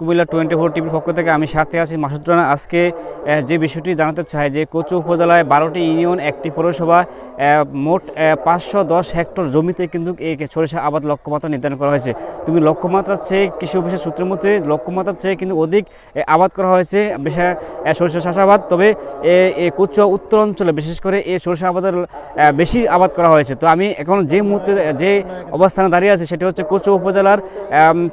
Comilla twenty four টিভির পক্ষ থেকে আমি সাথে আছি মাসুদ আজকে যে বিষয়টি জানাতে চাই, যে কোচু উপজেলায় বারোটি ইউনিয়ন, একটি পৌরসভা মোট পাঁচশো দশ হেক্টর জমিতে কিন্তু এই সরিষা আবাদ লক্ষ্যমাত্রা নির্ধারণ করা হয়েছে। তুমি লক্ষ্যমাত্রার চেয়ে কৃষি অফিসের সূত্রের মধ্যে লক্ষ্যমাত্রার চেয়ে কিন্তু অধিক আবাদ করা হয়েছে সরিষা চাষাবাদ তবে এই কোচু উত্তর অঞ্চলে, বিশেষ করে এই সরিষা আবাদের বেশি আবাদ করা হয়েছে। তো আমি এখন যে মুহূর্তে, যে অবস্থানে দাঁড়িয়ে আছি, সেটা হচ্ছে কোচু উপজেলার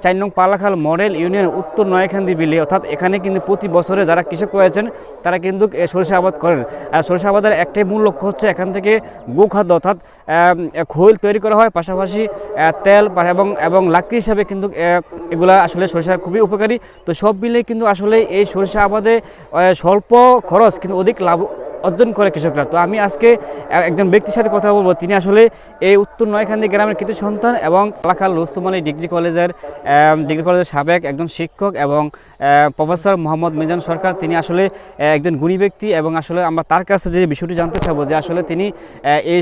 চার নং পালাখাল মডেল ইউনিয়ন উত্তর নয়খান্দি বিলে, অর্থাৎ এখানে কিন্তু প্রতি বছরে যারা কৃষক রয়েছেন, তারা কিন্তু সরিষা আবাদ করেন। আর সরিষা আবাদের একটাই মূল লক্ষ্য হচ্ছে এখান থেকে গোখাদ্য, অর্থাৎ খৈল তৈরি করা হয়। পাশাপাশি তেল এবং এবং লাকড়ি হিসাবে কিন্তু এগুলা আসলে সরিষা খুবই উপকারী। তো সব মিলে কিন্তু আসলে এই সরিষা আবাদে স্বল্প খরচ, কিন্তু অধিক লাভ অর্জন করে কৃষকরা। তো আমি আজকে একজন ব্যক্তির সাথে কথা বলব। তিনি আসলে এই উত্তর নয়খান্দি গ্রামের কৃতি সন্তান এবং পালাখাল রোস্তমালী ডিগ্রি কলেজের ডিগ্রি কলেজের সাবেক একজন শিক্ষক এবং প্রফেসর মোহাম্মদ মিজান সরকার। তিনি আসলে একজন গুণী ব্যক্তি এবং আসলে আমরা তার কাছে যে বিষয়টি জানতে চাবো যে আসলে তিনি এই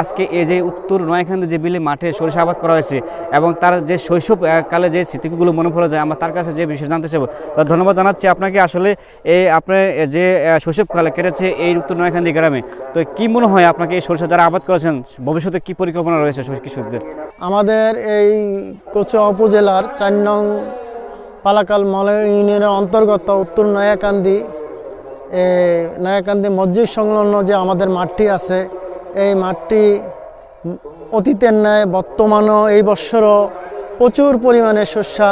আজকে এই যে উত্তর নয়খান্দি যে বিলে মাঠে সরিষা আবাদ করা হয়েছে এবং তার যে শৈশব কালে যে স্মৃতিগুলো মনে পড়ে যায়, আমরা তার কাছে যে বিষয় জানতে চাবো। তো ধন্যবাদ জানাচ্ছি আপনাকে। আসলে এই আপনার যে শৈশবকালে কেটেছে এই উত্তর নয়খান্দি গ্রামে। তো কি মনে হয় আপনাকে এই সরিষা যারা আবাদ করেছেন, ভবিষ্যতে কি পরিকল্পনা রয়েছে কৃষকদের? আমাদের এই কচুয়া উপজেলার চার নং পালাকাল মল ইউনিয়নের অন্তর্গত উত্তর নয়াকান্দি নয়াকান্দি মসজিদ সংলগ্ন যে আমাদের মাঠটি আছে, এই মাঠটি অতীতের ন্যায় বর্তমানও এই বৎসরও প্রচুর পরিমাণে শস্যা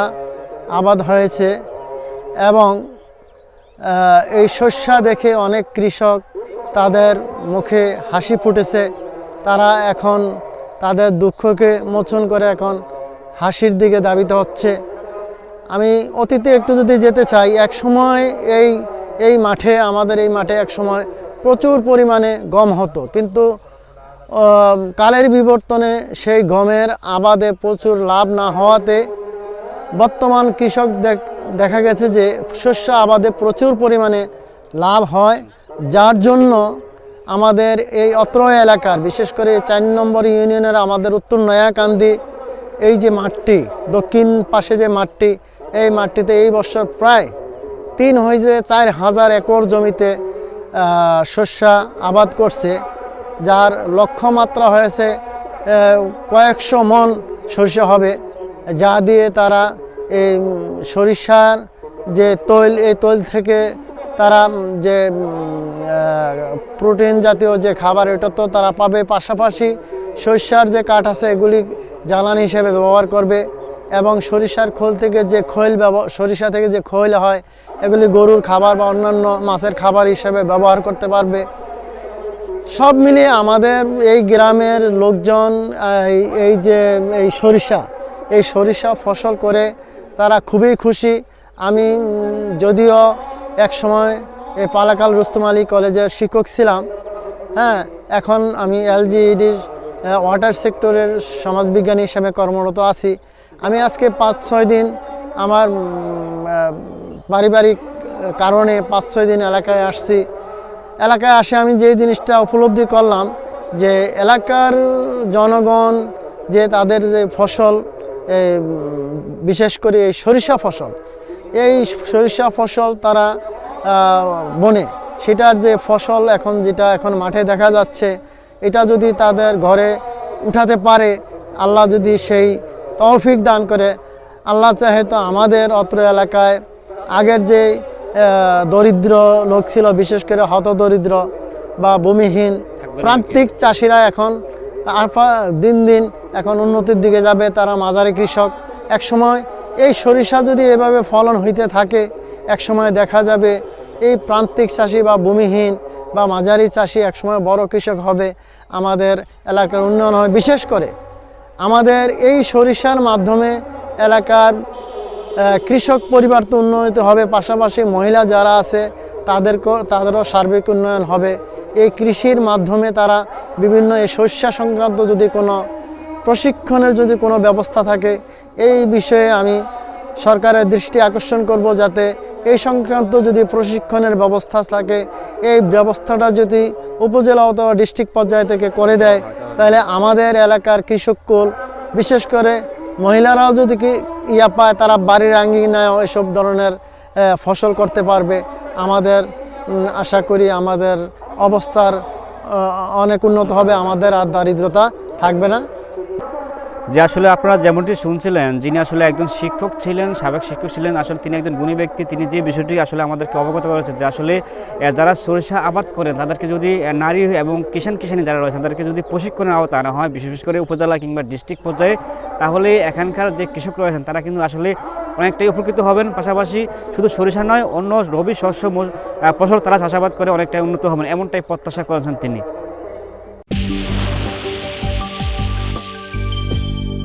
আবাদ হয়েছে এবং এই শস্যা দেখে অনেক কৃষক তাদের মুখে হাসি ফুটেছে। তারা এখন তাদের দুঃখকে মোচন করে এখন হাসির দিকে দাবিত হচ্ছে। আমি অতীতে একটু যদি যেতে চাই, এক সময় এই এই মাঠে, আমাদের এই মাঠে এক সময় প্রচুর পরিমাণে গম হতো। কিন্তু কালের বিবর্তনে সেই গমের আবাদে প্রচুর লাভ না হওয়াতে বর্তমান কৃষক দেখ- দেখা গেছে যে শস্য আবাদে প্রচুর পরিমাণে লাভ হয়। যার জন্য আমাদের এই অত্র এলাকার, বিশেষ করে চার নম্বর ইউনিয়নের আমাদের উত্তর নয়াকান্দি, এই যে মাঠটি, দক্ষিণ পাশে যে মাঠটি, এই মাঠটিতে এই বছর প্রায় তিন হয়েছে চার হাজার একর জমিতে শস্যা আবাদ করছে, যার লক্ষ্যমাত্রা হয়েছে কয়েকশো মন সরিষা হবে, যা দিয়ে তারা এই সরিষার যে তৈল, এই তৈল থেকে তারা যে প্রোটিন জাতীয় যে খাবার, এটা তো তারা পাবে পাশাপাশি সরিষার যে কাঠ আছে, এগুলি জ্বালানি হিসেবে ব্যবহার করবে এবং সরিষার খোল থেকে যে খৈল সরিষা থেকে যে খৈল হয়, এগুলি গরুর খাবার বা অন্যান্য মাছের খাবার হিসেবে ব্যবহার করতে পারবে। সব মিলিয়ে আমাদের এই গ্রামের লোকজন, এই যে, এই সরিষা এই সরিষা ফসল করে তারা খুবই খুশি। আমি যদিও এক সময় এই পালাকাল রুস্তম আলী কলেজের শিক্ষক ছিলাম। হ্যাঁ এখন আমি এলজিইডির ওয়াটার সেক্টরের সমাজবিজ্ঞানী হিসেবে কর্মরত আছি। আমি আজকে পাঁচ, ছয় দিন আমার পারিবারিক কারণে পাঁচ, ছয় দিন এলাকায় আসছি। এলাকায় আসে আমি যে জিনিসটা উপলব্ধি করলাম যে এলাকার জনগণ যে তাদের যে ফসল বিশেষ করে এই সরিষা ফসল, এই সরিষা ফসল তারা বনে। সেটার যে ফসল এখন যেটা এখন মাঠে দেখা যাচ্ছে এটা যদি তাদের ঘরে উঠাতে পারে আল্লাহ যদি সেই তৌফিক দান করে। আল্লাহ চাহে তো আমাদের অত্র এলাকায় আগের যে দরিদ্র লোক ছিল বিশেষ করে হত দরিদ্র বা ভূমিহীন প্রান্তিক চাষিরা এখন দিন দিন এখন উন্নতির দিকে যাবে তারা মাঝারি কৃষক। এক সময় এই সরিষা যদি এভাবে ফলন হইতে থাকে এক সময় দেখা যাবে। এই প্রান্তিক চাষি বা ভূমিহীন বা মাঝারি চাষি একসময় বড় কৃষক হবে। আমাদের এলাকার উন্নয়ন হবে। বিশেষ করে আমাদের এই সরিষার মাধ্যমে এলাকার কৃষক পরিবার তো উন্নয়িত হবে। পাশাপাশি মহিলা যারা আছে, তাদেরকেও, তাদেরও সার্বিক উন্নয়ন হবে। এই কৃষির মাধ্যমে তারা বিভিন্ন এই শস্য সংক্রান্ত যদি কোনো প্রশিক্ষণের যদি কোনো ব্যবস্থা থাকে, এই বিষয়ে আমি সরকারের দৃষ্টি আকর্ষণ করব যাতে এই সংক্রান্ত যদি প্রশিক্ষণের ব্যবস্থা থাকে, এই ব্যবস্থাটা যদি উপজেলা অথবা ডিস্ট্রিক্ট পর্যায় থেকে করে দেয়, তাহলে আমাদের এলাকার কৃষককুল বিশেষ করে মহিলারাও যদি কি ইয়া পায়, তারা বাড়ির আঙ্গিনায় এসব ধরনের ফসল করতে পারবে। আমাদের আশা করি আমাদের অবস্থার অনেক উন্নত হবে, আমাদের আর দারিদ্রতা থাকবে না। যে আসলে আপনারা যেমনটি শুনছিলেন, যিনি আসলে একজন শিক্ষক ছিলেন, সাবেক শিক্ষক ছিলেন, আসলে তিনি একজন গুণী ব্যক্তি, তিনি যে বিষয়টি আসলে আমাদেরকে অবগত করেছেন যে আসলে যারা সরিষা আবাদ করেন, তাদেরকে যদি নারী এবং কিষাণ কিষাণী যারা রয়েছেন তাদেরকে যদি প্রশিক্ষণের আওতা আনা হয়, বিশেষ করে উপজেলা কিংবা ডিস্ট্রিক্ট পর্যায়ে, তাহলে এখানকার যে কৃষক রয়েছেন, তারা কিন্তু আসলে অনেকটাই উপকৃত হবেন। পাশাপাশি শুধু সরিষা নয়, অন্য রবি শস্য ফসল তারা চাষাবাদ করে অনেকটাই উন্নত হবেন, এমনটাই প্রত্যাশা করেছেন তিনি।